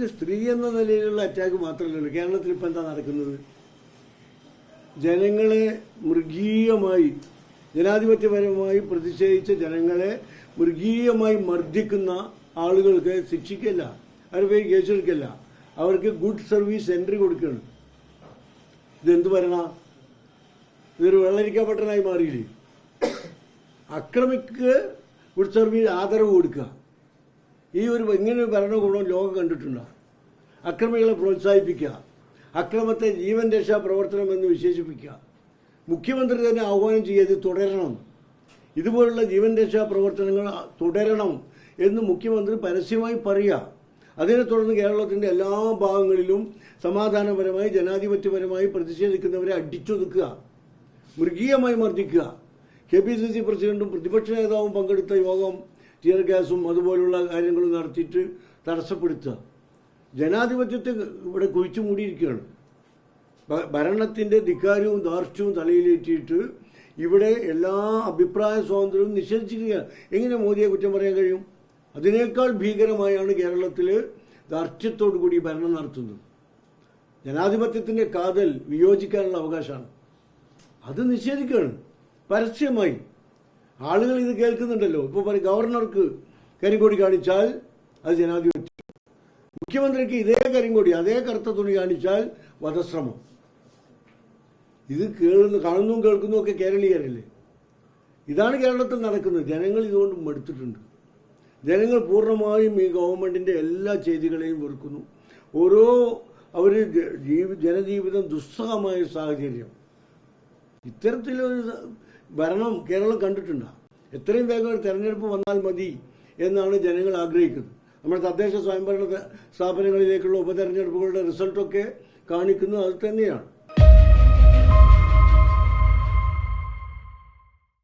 അല്ല സ്ത്രീ എന്ന നിലയിലുള്ള അറ്റാക്ക് മാത്രമല്ലല്ലോ. കേരളത്തിൽ ഇപ്പം എന്താ നടക്കുന്നത്? ജനങ്ങളെ മൃഗീയമായി ജനാധിപത്യപരമായി പ്രതിഷേധിച്ച ജനങ്ങളെ മൃഗീയമായി മർദ്ദിക്കുന്ന ആളുകൾക്ക് ശിക്ഷിക്കല്ല അവരുടെ പേര് കേസെടുക്കല്ല അവർക്ക് ഗുഡ് സർവീസ് എൻട്രി കൊടുക്കുകയാണ്. ഇതെന്ത് ഭരണ? ഇതൊരു വെള്ളരിക്കപ്പെട്ടനായി മാറിയില്ലേ? അക്രമിക്ക് ഗുഡ് സർവീസ് ആദരവ് കൊടുക്കുക. ഈ ഒരു ഇങ്ങനെ ഭരണകൂടം ലോകം കണ്ടിട്ടുണ്ടോ? അക്രമികളെ പ്രോത്സാഹിപ്പിക്കുക അക്രമത്തെ ജീവൻ രക്ഷാ പ്രവർത്തനം എന്ന് വിശേഷിപ്പിക്കുക. മുഖ്യമന്ത്രി തന്നെ ആഹ്വാനം ചെയ്യാതെ തുടരണം. ഇതുപോലുള്ള ജീവൻ രക്ഷാ പ്രവർത്തനങ്ങൾ തുടരണം എന്ന് മുഖ്യമന്ത്രി പരസ്യമായി പറയുക. അതിനെ തുടർന്ന് കേരളത്തിന്റെ എല്ലാ ഭാഗങ്ങളിലും സമാധാനപരമായി ജനാധിപത്യപരമായി പ്രതിഷേധിക്കുന്നവരെ അടിച്ചൊതുക്കുക മൃഗീയമായി മർദ്ദിക്കുക. കെ പി സി സി പ്രസിഡന്റും പ്രതിപക്ഷ നേതാവും പങ്കെടുത്ത യോഗം ടിയർ ഗ്യാസും അതുപോലുള്ള കാര്യങ്ങളും നടത്തിയിട്ട് തടസ്സപ്പെടുത്തുക. ജനാധിപത്യത്തെ ഇവിടെ കുഴിച്ചു മൂടിയിരിക്കുകയാണ്. ഭരണത്തിന്റെ ധിക്കാരവും ദാർഷ്ട്യവും തലയിലേറ്റിയിട്ട് ഇവിടെ എല്ലാ അഭിപ്രായ സ്വാതന്ത്ര്യവും നിഷേധിച്ചിരിക്കുകയാണ് എങ്ങനെ മോദിയെ കുറ്റം പറയാൻ കഴിയും? അതിനേക്കാൾ ഭീകരമായാണ് കേരളത്തിൽ ദാർഷ്ട്യത്തോടു കൂടി ഭരണം നടത്തുന്നത്. ജനാധിപത്യത്തിന്റെ കാതൽ വിയോജിക്കാനുള്ള അവകാശമാണ്. അത് നിഷേധിക്കുകയാണ്. പരസ്യമായി ആളുകൾ ഇത് കേൾക്കുന്നുണ്ടല്ലോ. ഇപ്പോൾ പറയും ഗവർണർക്ക് കരിങ്കൊടി കാണിച്ചാൽ അത് ജനാധിപത്യം. മുഖ്യമന്ത്രിക്ക് ഇതേ കരിങ്കോടി അതേ കറുത്ത തുണി കാണിച്ചാൽ വധശ്രമം. ഇത് കേൾക്കുന്നു കാണുന്നതും കേൾക്കുന്നു ഒക്കെ കേരളീയരല്ലേ? ഇതാണ് കേരളത്തിൽ നടക്കുന്നത്. ജനങ്ങൾ ഇതുകൊണ്ട് മടുത്തിട്ടുണ്ട്. ജനങ്ങൾ പൂർണമായും ഈ ഗവൺമെന്റിന്റെ എല്ലാ ചെയ്തികളെയും വെറുക്കുന്നു. ഓരോ അവർ ജീവി ജനജീവിതം ദുസ്സഹമായ സാഹചര്യം. ഇത്തരത്തിലൊരു ഭരണം കേരളം കണ്ടിട്ടുണ്ടോ? എത്രയും വേഗം ഒരു തെരഞ്ഞെടുപ്പ് വന്നാൽ മതി എന്നാണ് ജനങ്ങൾ ആഗ്രഹിക്കുന്നത്. നമ്മുടെ തദ്ദേശ സ്വയംഭരണ സ്ഥാപനങ്ങളിലേക്കുള്ള ഉപതെരഞ്ഞെടുപ്പുകളുടെ റിസൾട്ടൊക്കെ കാണിക്കുന്നത് അത് തന്നെയാണ്.